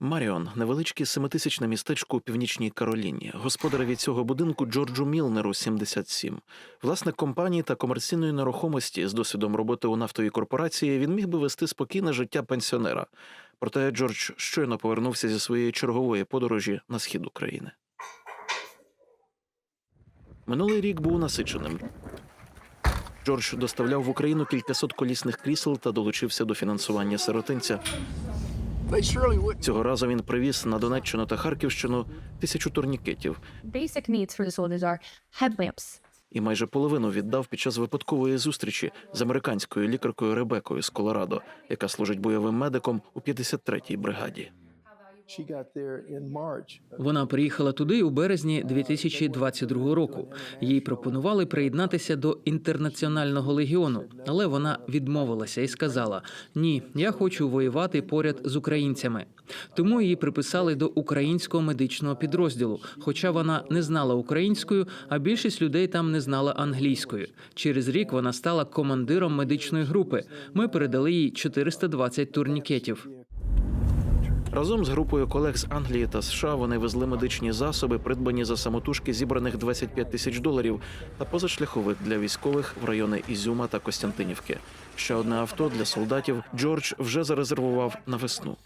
Маріон невеличке семитисячне містечко у північній Кароліні. Господареві цього будинку Джорджу Мілнеру 77. Власник компанії та комерційної нерухомості з досвідом роботи у нафтовій корпорації він міг би вести спокійне життя пенсіонера. Проте Джордж щойно повернувся зі своєї чергової подорожі на схід України. Минулий рік був насиченим. Джордж доставляв в Україну кількасот колісних крісел та долучився до фінансування сиротинця. Цього разу він привіз на Донеччину та Харківщину тисячу турнікетів. Basic needs for the soldiers are headlamps, і майже половину віддав під час випадкової зустрічі з американською лікаркою Ребекою з Колорадо, яка служить бойовим медиком у 53-й бригаді. Вона приїхала туди у березні 2022 року. Їй пропонували приєднатися до інтернаціонального легіону, але вона відмовилася і сказала: Ні, я хочу воювати поряд з українцями. Тому її приписали до українського медичного підрозділу, хоча вона не знала українською, а більшість людей там не знала англійською. Через рік вона стала командиром медичної групи. Ми передали їй 420 турнікетів. Разом з групою колег з Англії та США вони везли медичні засоби, придбані за самотужки зібраних 25 тисяч доларів, та позашляховик для військових в райони Ізюма та Костянтинівки. Ще одне авто для солдатів Джордж вже зарезервував на весну.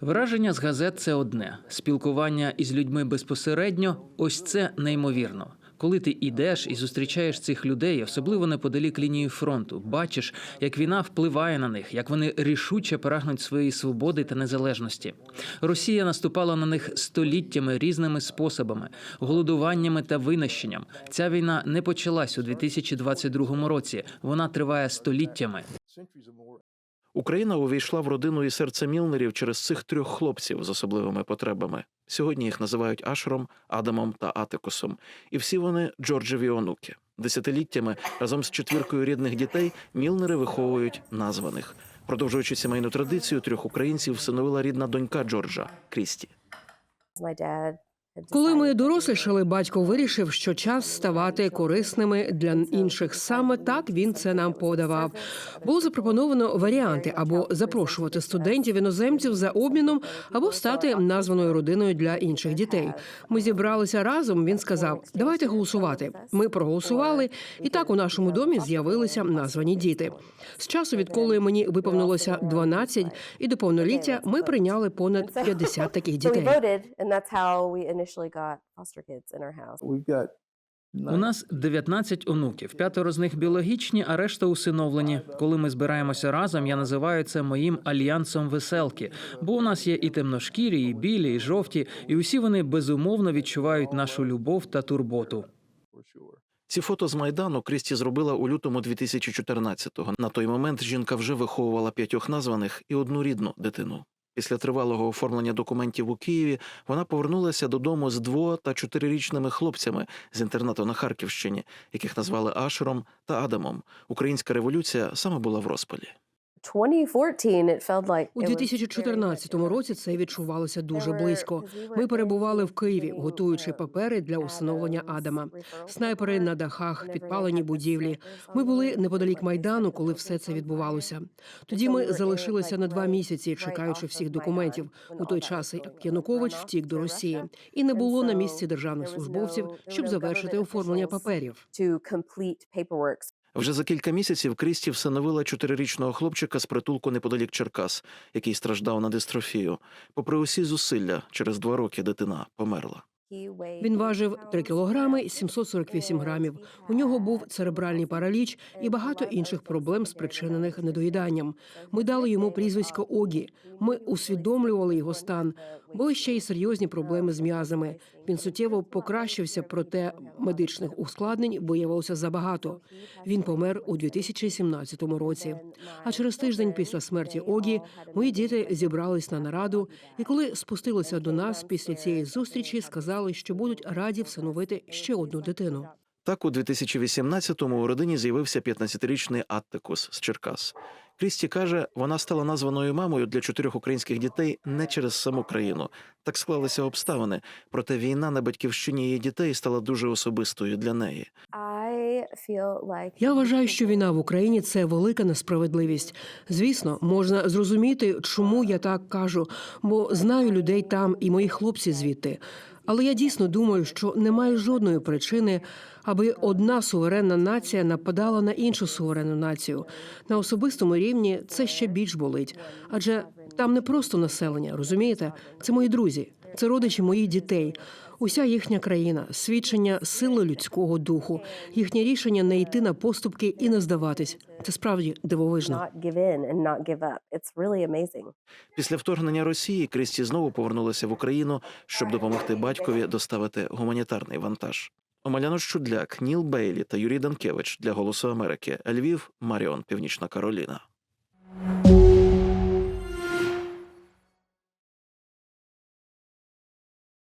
Враження з газет це одне. Спілкування із людьми безпосередньо ось це неймовірно. Коли ти йдеш і зустрічаєш цих людей, особливо неподалік лінії фронту, бачиш, як війна впливає на них, як вони рішуче прагнуть своєї свободи та незалежності. Росія наступала на них століттями різними способами, голодуваннями та винищенням. Ця війна не почалась у 2022 році. Вона триває століттями. Україна увійшла в родину і серце Мілнерів через цих трьох хлопців з особливими потребами. Сьогодні їх називають Ашером, Адамом та Атикусом. І всі вони Джорджеві онуки. Десятиліттями разом з четвіркою рідних дітей Мілнери виховують названих. Продовжуючи сімейну традицію, трьох українців всиновила рідна донька Джорджа Крісті. Коли ми дорослішали, батько вирішив, що час ставати корисними для інших. Саме так він це нам подавав. Було запропоновано варіанти або запрошувати студентів іноземців за обміном, або стати названою родиною для інших дітей. Ми зібралися разом. Він сказав: Давайте голосувати. Ми проголосували, і так у нашому домі з'явилися названі діти. З часу, відколи мені виповнилося 12, і до повноліття ми прийняли понад 50 таких дітей. Initially got foster kids in our house. We've got У нас 19 онуків, п'ятеро з них біологічні, а решта усиновлені. Коли ми збираємося разом, я називаю це моїм альянсом веселки. Бо у нас є і темношкірі, і білі, і жовті, і усі вони безумовно відчувають нашу любов та турботу. Ці фото з майдану Крісті зробила у лютому 2014-го. На той момент жінка вже виховувала п'ятьох названих і одну рідну дитину. Після тривалого оформлення документів у Києві вона повернулася додому з дво- та чотирирічними хлопцями з інтернату на Харківщині, яких назвали Ашером та Адамом. Українська революція саме була в розпалі. 2014, it У it was 2014 році це відчувалося дуже близько. Ми перебували в Києві, готуючи uh, папери для усиновлення Адама. Снайпери на дахах, підпалені будівлі. Ми були неподалік майдану, коли все це відбувалося. Тоді ми залишилися на два місяці, чекаючи всіх документів. У той час going Янукович втік до Росії, і не було на місці державних службовців, щоб завершити оформлення паперів. Вже за кілька місяців Крісті всиновила чотирирічного хлопчика з притулку неподалік Черкас, який страждав на дистрофію. Попри усі зусилля, через два роки дитина померла. Він важив 3 pounds, кілограми 748 and грамів. У нього був церебральний параліч і багато інших проблем, спричинених недоїданням. Ми дали йому прізвисько Огі. Ми усвідомлювали його стан. Були ще й серйозні проблеми з м'язами. Він суттєво покращився, проте медичних ускладнень виявилося забагато. Він помер у 2017 році. А через тиждень після смерті Огі мої діти зібрались на нараду, і коли спустилися до нас після цієї зустрічі, сказали, що будуть раді всиновити ще одну дитину. Так, у 2018-му у родині з'явився 15-річний Аттикус з Черкас. Крісті каже, вона стала названою мамою для чотирьох українських дітей не через саму країну. Так склалися обставини. Проте війна на батьківщині її дітей стала дуже особистою для неї. Я вважаю, що війна в Україні це велика несправедливість. Звісно, можна зрозуміти, чому я так кажу, бо знаю людей там і мої хлопці звідти. Але я дійсно думаю, що немає жодної причини, аби одна суверенна нація нападала на іншу суверенну націю. На особистому рівні це ще більш болить, адже там не просто населення, розумієте? Це мої друзі, це родичі моїх дітей. Уся їхня країна, свідчення сили людського духу, їхнє рішення не йти на поступки і не здаватись. Це справді дивовижно. Після вторгнення Росії Крісті знову повернулася в Україну, щоб допомогти батькові доставити гуманітарний вантаж. Омеляно Щудляк, Ніл Бейлі та Юрій Данкевич для Голосу Америки. Львів, Маріон, Північна Кароліна.